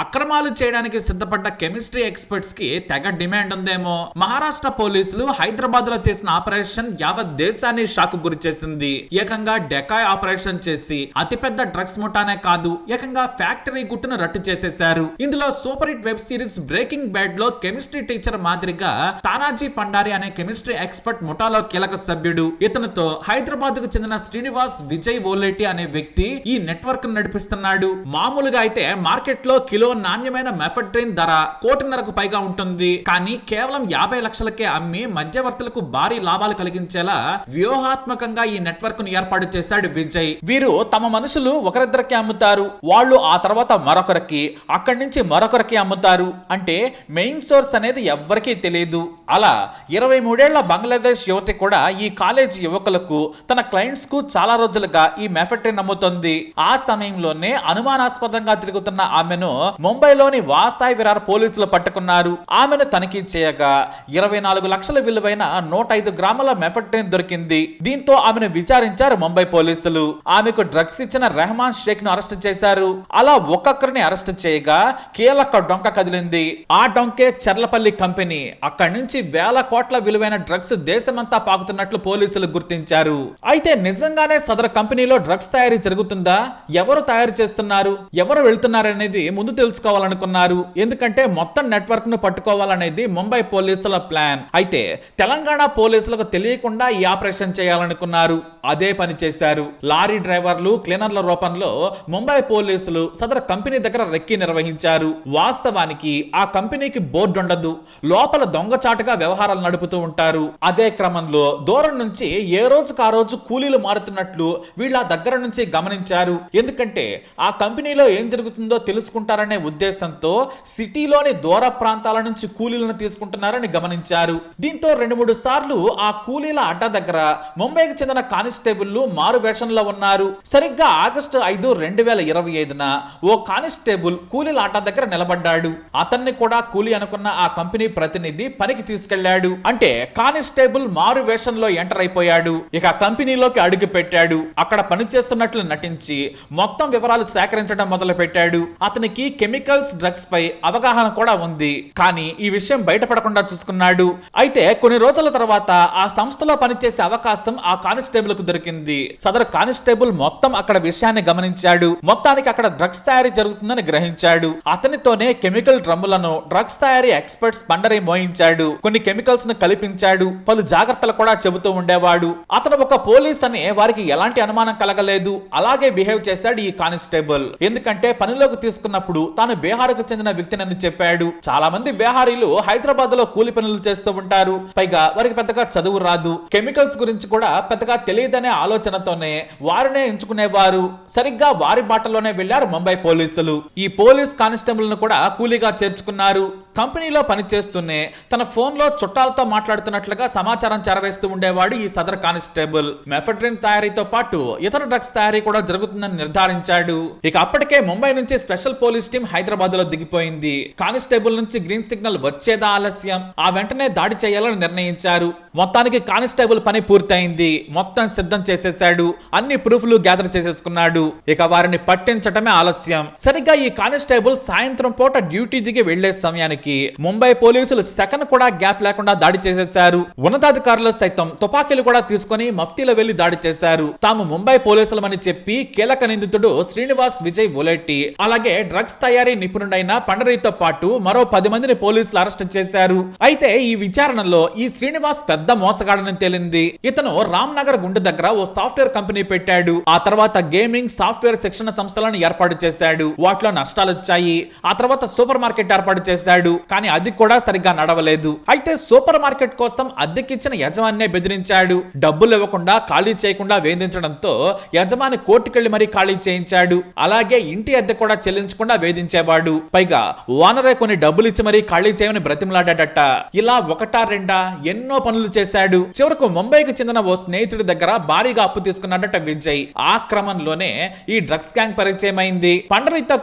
అక్రమాలు చేయడానికి సిద్ధపడ్డ కెమిస్ట్రీ ఎక్స్పర్ట్స్కి తెగ డిమాండ్ ఉందేమో. మహారాష్ట్ర పోలీసులు హైదరాబాద్లో చేసిన ఆపరేషన్ యావత్ దేశాన్ని షాక్ గురి చేసింది. ఏకంగా డెకాయ్ ఆపరేషన్ చేసి అతిపెద్ద డ్రగ్స్ ముఠానే కాదు ఏకంగా ఫ్యాక్టరీ గుట్టును రట్టు చేసేశారు. ఇందులో super hit web series breaking బ్యాడ్లో chemistry teacher మాదిరిగా తానాజీ పండారి అనే కెమిస్ట్రీ ఎక్స్పర్ట్ ముఠాలో కీలక సభ్యుడు. ఇతనితో హైదరాబాద్కు చెందిన శ్రీనివాస్ విజయ్ ఓలేటి అనే వ్యక్తి ఈ నెట్వర్క్ నడిపిస్తున్నాడు. మామూలుగా అయితే మార్కెట్లో కిలో నాణ్యమైన మెఫడ్రిన్ ధర కోటిన్నరకు పైగా ఉంటుంది. కానీ కేవలం యాభై లక్షలకే అమ్మి మధ్యవర్తులకు భారీ లాభాలు కలిగించేలా వ్యూహాత్మకంగా ఈ నెట్వర్క్ను ఏర్పాటు చేశాడు విజయ్. వీరు తమ మనుషులు ఒకరిద్దరికి అమ్ముతారు. వాళ్ళు ఆ తర్వాత మరొకరికి అక్కడి నుంచి మరొకరికి అమ్ముతారు. అంటే మెయిన్ సోర్స్ అనేది ఎవ్వరికీ తెలియదు అలా ఇరవై మూడేళ్ళ బంగ్లాదేశ్ యువతి కూడా ఈ కాలేజ్ యువకులకు తన క్లయింట్స్కు చాలా రోజులుగా ఈ మెఫెట్రిన్ అమ్ముతుంది. ఆ సమయంలోనే అనుమానాస్పదంగా తిరుగుతున్న ఆమెను ముంబైలోని వాసాయి విరార్ పోలీసులు పట్టుకున్నారు. ఆమెను తనిఖీ చేయగా ఇరవై నాలుగు లక్షల విలువైన నూట ఐదు గ్రాముల మెఫెట్రిన్ దొరికింది. దీంతో ఆమెను విచారించారు ముంబై పోలీసులు. ఆమెకు డ్రగ్స్ ఇచ్చిన రెహమాన్ షేక్ను అరెస్ట్ చేశారు. అలా ఒక్కొక్కరిని అరెస్ట్ చేయగా కీలక డొంక కదిలింది. ఆ డొంకే చెర్లపల్లి కంపెనీ. అక్కడి నుంచి వేల కోట్ల విలువైన డ్రగ్స్ దేశమంతా పాకుతున్నట్లు పోలీసులు గుర్తించారు. అయితే నిజంగానే సదరు కంపెనీలో డ్రగ్స్ తయారీ జరుగుతుందా? ఎవరు తయారు చేస్తున్నారు? ఎవరు వెళ్తున్నారనేది ముందు తెలుసుకోవాలనుకున్నారు. ఎందుకంటే మొత్తం నెట్వర్క్ను పట్టుకోవాలనేది ముంబై పోలీసుల ప్లాన్. అయితే తెలంగాణ పోలీసులకు తెలియకుండా ఈ ఆపరేషన్ చేయాలనుకున్నారు. అదే పని చేశారు. లారీ డ్రైవర్లు క్లీనర్ల రూపంలో ముంబై పోలీసులు సదరు కంపెనీ దగ్గర రెక్కి నిర్వహించారు. వాస్తవానికి ఆ కంపెనీకి బోర్డు ఉండదు లోపల దొంగచాటుగా వ్యవహారాలు నడుపుతూ ఉంటారు. అదే క్రమంలో దూరం నుంచి ఏ రోజుకు ఆ రోజు కూలీలు మారుతున్నట్లు వీళ్ళ దగ్గర నుంచి గమనించారు. ఎందుకంటే ఆ కంపెనీలో ఏం జరుగుతుందో తెలుసుకుంటారని ఉద్దేశంతో సిటీలోని దూర ప్రాంతాల నుంచి కూలీలను తీసుకుంటున్నారని గమనించారు. దీంతో రెండు మూడు సార్లు ఆ కూలీల అడ్డ దగ్గర ముంబైకి చెందిన కానిస్టేబుల్ మారు వేషంలో ఉన్నారు. సరిగ్గా ఆగస్టు ఐదు రెండు వేల ఇరవై ఐదున ఓ కానిస్టేబుల్ కూలీల అడ్డ దగ్గర నిలబడ్డాడు. అతన్ని కూడా కూలీ అనుకున్న ఆ కంపెనీ ప్రతినిధి పనికి తీసుకెళ్ళాడు. అంటే కానిస్టేబుల్ మారు వేషంలో ఎంటర్ అయిపోయాడు. ఇక కంపెనీలోకి అడుగు పెట్టాడు. అక్కడ పనిచేస్తున్నట్లు నటించి మొత్తం వివరాలు సేకరించడం మొదలు పెట్టాడు అతనికి కెమికల్స్ డ్రగ్స్ పై అవగాహన కూడా ఉంది. కానీ ఈ విషయం బయటపడకుండా చూసుకున్నాడు. అయితే కొన్ని రోజుల తర్వాత ఆ సంస్థలో పనిచేసే అవకాశం ఆ కానిస్టేబుల్కు దొరికింది. సదరు కానిస్టేబుల్ మొత్తం అక్కడ విషయాన్ని గమనించాడు. మొత్తానికి అక్కడ డ్రగ్స్ తయారీ జరుగుతుందని గ్రహించాడు. అతనితోనే కెమికల్ డ్రమ్ములను డ్రగ్స్ తయారీ ఎక్స్పర్ట్స్ బండరై మోయించాడు. కొన్ని కెమికల్స్ను కల్పించాడు. పలు జాగ్రత్తలు కూడా చెబుతూ ఉండేవాడు. అతను ఒక పోలీస్ అని వారికి ఎలాంటి అనుమానం కలగలేదు. అలాగే బిహేవ్ చేశాడు ఈ కానిస్టేబుల్. ఎందుకంటే పనిలోకి తీసుకున్నప్పుడు తాను బీహార్కు చెందిన వ్యక్తినని చెప్పాడు. చాలా మంది బీహారీలు హైదరాబాద్లో కూలి పనులు చేస్తూ ఉంటారు. పైగా వారికి పెద్దగా చదువు రాదు. కెమికల్స్ గురించి కూడా పెద్దగా తెలియదనే ఆలోచనతోనే వారినే ఎంచుకునేవారు. సరిగ్గా వారి బాటలోనే వెళ్ళారు ముంబై పోలీసులు. ఈ పోలీస్ కానిస్టేబుల్ను కూడా కూలీగా చేర్చుకున్నారు. కంపెనీలో పనిచేస్తూనే తన ఫోన్లో చుట్టాలతో మాట్లాడుతున్నట్లుగా సమాచారం చేరవేస్తూ ఉండేవాడు ఈ సదర్ కానిస్టేబుల్. మెఫడ్రిన్ తయారీతో పాటు ఇతర డ్రగ్స్ తయారీ కూడా జరుగుతుందని నిర్ధారించాడు. ఇక అప్పటికే ముంబై నుంచి స్పెషల్ పోలీస్ టీం హైదరాబాద్లో దిగిపోయింది. కానిస్టేబుల్ నుంచి గ్రీన్ సిగ్నల్ వచ్చేదా ఆలస్యం? ఆ వెంటనే దాడి చేయాలని నిర్ణయించారు. మొత్తానికి కానిస్టేబుల్ పని పూర్తయింది. మొత్తం సిద్ధం చేసేశాడు. అన్ని ప్రూఫ్లు గ్యాదర్ చేసేసుకున్నాడు. ఇక వారిని పట్టించటమే ఆలస్యం. సరిగ్గా ఈ కానిస్టేబుల్ సాయంత్రం పూట డ్యూటీ దిగి వెళ్ళే సమయానికి ముంబై పోలీసులు సెకండ్ కూడా గ్యాప్ లేకుండా దాడి చేసేశారు. ఉన్నతాధికారులు సైతం తుపాకీలు కూడా తీసుకొని మఫ్తీలో వెళ్ళి దాడి చేశారు. తాము ముంబై పోలీసులమని చెప్పి కీలక నిందితుడు శ్రీనివాస్ విజయ్ ఉలెట్టి అలాగే డ్రగ్స్ తయారీ నిపుణుడైన పండరీతో పాటు మరో పది మందిని పోలీసులు అరెస్ట్ చేశారు. అయితే ఈ విచారణలో ఈ శ్రీనివాస్ పెద్ద మోసగాడని తేలింది. ఇతను రామ్ నగర్ గుండె దగ్గర ఓ సాఫ్ట్వేర్ కంపెనీ పెట్టాడు. ఆ తర్వాత గేమింగ్ సాఫ్ట్వేర్ శిక్షణ సంస్థలను ఏర్పాటు చేశాడు. వాటిలో నష్టాలు వచ్చాయి. ఆ తర్వాత సూపర్ మార్కెట్ ఏర్పాటు చేశాడు. కానీ అది కూడా సరిగ్గా నడవలేదు. అయితే సూపర్ మార్కెట్ కోసం అద్దెకిచ్చిన యజమానినే బెదిరించాడు. డబ్బులు ఇవ్వకుండా ఖాళీ చేయకుండా వేధించడంతో యజమాని కోర్టుకెళ్ళి మరీ ఖాళీ చేయించాడు. అలాగే ఇంటి అద్దె కూడా చెల్లించకుండా విధించేవాడు పైగా ఓనరే కొన్ని డబ్బులు ఇచ్చి మరీ ఖాళీ చేయమని బ్రతిమలాడాడట. ఇలా ఒకటా రెండా ఎన్నో పనులు చేశాడు. చివరకు ముంబైకి చెందిన ఓ స్నేహితుడి దగ్గర భారీగా అప్పు తీసుకున్నాడట విజయ్. ఆ క్రమంలోనే ఈ డ్రగ్స్ గ్యాంగ్ పరిచయం అయింది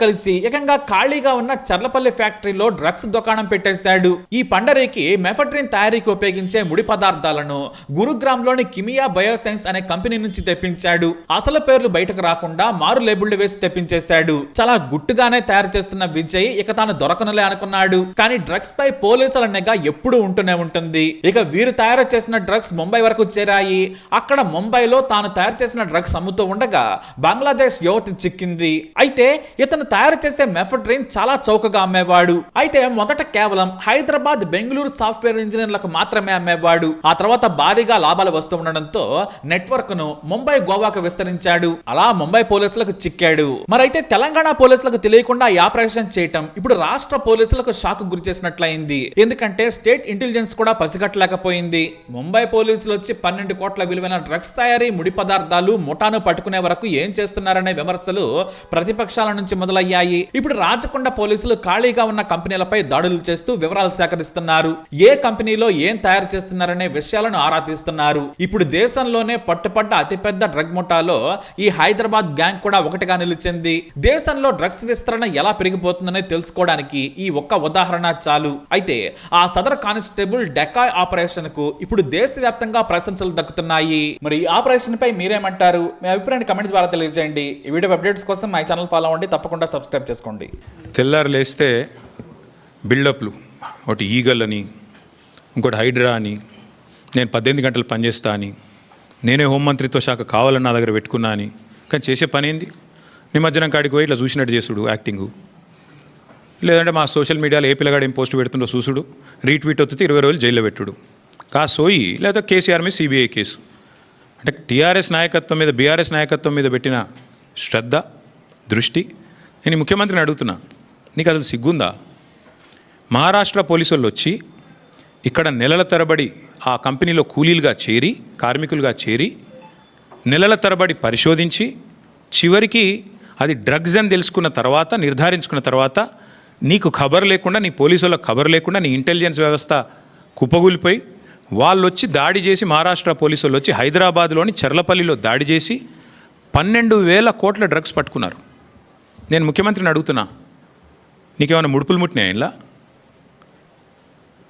కలిసి ఏకంగా ఖాళీగా ఉన్న చర్లపల్లి ఫ్యాక్టరీలో డ్రగ్స్ దుకాణం పెట్టేశాడు. ఈ పండరికి మెఫట్రిన్ తయారీకి ఉపయోగించే ముడి పదార్థాలను గురుగ్రామ్లోని కిమియా బయోసైన్స్ అనే కంపెనీ నుంచి తెప్పించాడు. అసలు పేర్లు బయటకు రాకుండా మారు లేబుళ్ళు వేసి తెప్పించేశాడు. చాలా గుట్టుగానే తయారు తయారు చేస్తున్న విజయ్ ఇక తాను దొరకనులే అనుకున్నాడు. కానీ డ్రగ్స్ పై పోలీసుల నిఘా ఎప్పుడూ ఉంటూనే ఉంటుంది. ఇక వీరు తయారు చేసిన డ్రగ్స్ ముంబై వరకు చేరాయి. అక్కడ ముంబైలో తాను తయారు చేసిన డ్రగ్స్ అమ్ముతూ ఉండగా బంగ్లాదేశ్ యువతి చిక్కింది. అయితే ఇతను తయారు చేసే మెఫడ్రిన్ చాలా చౌకగా అమ్మేవాడు. అయితే మొదట కేవలం హైదరాబాద్ బెంగళూరు సాఫ్ట్వేర్ ఇంజనీర్లకు మాత్రమే అమ్మేవాడు. ఆ తర్వాత భారీగా లాభాలు వస్తూ ఉండడంతో నెట్వర్క్ను ముంబై గోవాకు విస్తరించాడు. అలా ముంబై పోలీసులకు చిక్కాడు. మరైతే తెలంగాణ పోలీసులకు తెలియకుండా ఈ ఆపరేషన్ చేయటం. ఇప్పుడు రాష్ట్ర పోలీసులకు షాక్ గురి చేసినట్లయింది. ఎందుకంటే స్టేట్ ఇంటెలిజెన్స్ కూడా పసిగట్టలేకపోయింది. ముంబై పోలీసులు వచ్చి పన్నెండు కోట్ల విలువైన డ్రగ్స్ తయారీ ముడి పదార్థాలు ముఠాను పట్టుకునే వరకు ఏం చేస్తున్నారనే విమర్శలు ప్రతిపక్షాల నుంచి మొదలయ్యాయి. ఇప్పుడు రాజకొండ పోలీసులు ఖాళీగా ఉన్న కంపెనీలపై దాడులు చేస్తూ వివరాలు సేకరిస్తున్నారు. ఏ కంపెనీలో ఏం తయారు చేస్తున్నారనే విషయాలను ఆరా తీస్తున్నారు. ఇప్పుడు దేశంలోనే పట్టుపడ్డ అతిపెద్ద డ్రగ్ ముఠాలో ఈ హైదరాబాద్ గ్యాంగ్ కూడా ఒకటిగా నిలిచింది. దేశంలో డ్రగ్స్ విస్తరణ ఎలా పెరిగిపోతుందనే తెలుసుకోవడానికి ఈ ఒక్క ఉదాహరణ చాలు. అయితే ఆ సదర్ కానిస్టేబుల్ డెకాయ్ ఆపరేషన్కు ఇప్పుడు దేశవ్యాప్తంగా ప్రశంసలు దక్కుతున్నాయి. మరి ఈ ఆపరేషన్ పై మీరేమంటారు? మీ అభిప్రాయాన్ని కమెంట్ ద్వారా తెలియజేయండి. ఈ వీడియో అప్డేట్స్ కోసం మై ఛానల్ ఫాలో అవ్వండి. తప్పకుండా సబ్స్క్రైబ్ చేసుకోండి. తెల్లారు లేస్తే బిల్డప్లు ఒకటి ఈగల్ అని ఇంకోటి హైడ్రా అని నేను పద్దెనిమిది గంటలు పనిచేస్తా అని నేనే హోంమంత్రిత్వ శాఖ కావాలని నా దగ్గర పెట్టుకున్నా అని కానీ చేసే పని ఏంది? నిమజ్జనం కాడికి పోయి ఇట్లా చూసినట్టు చేసుడు యాక్టింగు లేదంటే మా సోషల్ మీడియాలో ఏ పిల్లగాడు ఏం పోస్ట్ పెడుతుండో చూసుడు రీట్వీట్ వస్తే ఇరవై రోజులు జైల్లో పెట్టుడు. కా సోయి లేదా కేసీఆర్ మీద సిబిఐ కేసు. అంటే టీఆర్ఎస్ నాయకత్వం మీద బీఆర్ఎస్ నాయకత్వం మీద పెట్టిన శ్రద్ధ దృష్టి నేను ముఖ్యమంత్రిని అడుగుతున్నా. నీకు అసలు సిగ్గుందా? మహారాష్ట్ర పోలీసు వచ్చి ఇక్కడ నెలల తరబడి ఆ కంపెనీలో కూలీలుగా చేరి కార్మికులుగా చేరి నెలల తరబడి పరిశోధించి చివరికి అది డ్రగ్స్ అని తెలుసుకున్న తర్వాత నిర్ధారించుకున్న తర్వాత నీకు ఖబర్ లేకుండా నీ పోలీసు వాళ్ళకి ఖబర్ లేకుండా నీ ఇంటెలిజెన్స్ వ్యవస్థ కుప్పగూలిపోయి వాళ్ళు వచ్చి దాడి చేసి మహారాష్ట్ర పోలీసు వాళ్ళు వచ్చి హైదరాబాద్లోని చర్లపల్లిలో దాడి చేసి పన్నెండు వేల కోట్ల డ్రగ్స్ పట్టుకున్నారు. నేను ముఖ్యమంత్రిని అడుగుతున్నా నీకేమైనా ముడుపులు ముట్టినాయా ఇలా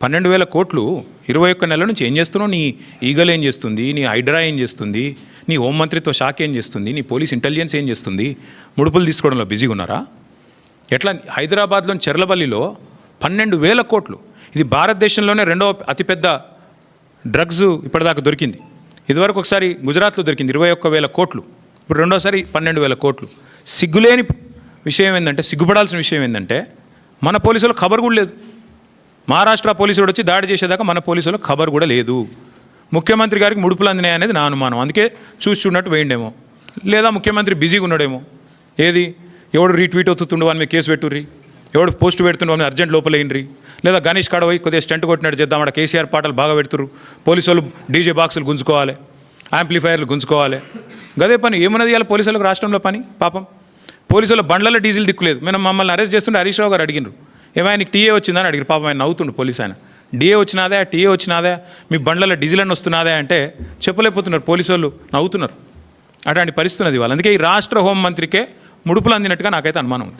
పన్నెండు వేల కోట్లు ఇరవై ఒక్క నెల నుంచి ఏం చేస్తున్నావు? నీ ఈగలు ఏం చేస్తుంది? నీ హైడ్రా ఏం చేస్తుంది? నీ హోంమంత్రిత్వ శాఖ ఏం చేస్తుంది? నీ పోలీస్ ఇంటెలిజెన్స్ ఏం చేస్తుంది? ముడుపులు తీసుకోవడంలో బిజీగా ఉన్నారా? ఎట్లా? హైదరాబాద్లోని చెర్లపల్లిలో పన్నెండు వేల కోట్లు. ఇది భారతదేశంలోనే రెండవ అతిపెద్ద డ్రగ్స్ ఇప్పటిదాకా దొరికింది. ఇదివరకు ఒకసారి గుజరాత్లో దొరికింది ఇరవై ఒక్క వేల కోట్లు. ఇప్పుడు రెండోసారి పన్నెండు వేల కోట్లు. సిగ్గులేని విషయం ఏంటంటే సిగ్గుపడాల్సిన విషయం ఏంటంటే మన పోలీసులకు ఖబర్ కూడా లేదు. మహారాష్ట్ర పోలీసుడు వచ్చి దాడి చేసేదాకా మన పోలీసులకు ఖబర్ కూడా లేదు. ముఖ్యమంత్రి గారికి ముడుపులు అందినాయి అనేది నా అనుమానం. అందుకే చూసి చూడనట్టు వేయండేమో. లేదా ముఖ్యమంత్రి బిజీగా ఉన్నాడేమో ఏది? ఎవడు రీట్వీట్ అవుతుండు వాని మీద కేసు పెట్టుర్రి? ఎవడు పోస్ట్ పెడుతుండు వాని అర్జెంట్ లోపల లేదా గణేష్ కాడ పోయి కొద్దిగా స్టంట్ కొట్టినట్టు చేద్దాం అక్కడ కేసీఆర్ పాటలు బాగా పెడుతురు పోలీసు వాళ్ళు డీజే బాక్సులు గుంజుకోవాలి. యాంప్లిఫైర్లు గుంజుకోవాలి. గదే పని? ఏమన్నది ఇవాళ పోలీసు వాళ్ళకి రాష్ట్రంలో పని? పాపం. పోలీసు వాళ్ళ బండ్లలో డీజిల్ దిక్కులేదు. మేము మమ్మల్ని అరెస్ట్ చేస్తుంటే హరీష్ రావు గారు అడిగినారు ఏమైనా టీఏ వచ్చిందని అడిగారు పాపం ఆయన నవ్వుతుండు పోలీస్ ఆయన. డిఏ వచ్చినాదే టీఏ వచ్చినాదే మీ బండ్లలో డీజిల్ అని వస్తున్నాదే అంటే చెప్పలేకపోతున్నారు పోలీసు వాళ్ళు నవ్వుతున్నారు. అటువంటి పరిస్థితి ఉన్నది వాళ్ళు అందుకే ఈ రాష్ట్ర హోంమంత్రికే ముడుపులు అందినట్టుగా నాకైతే అనుమానం ఉంది.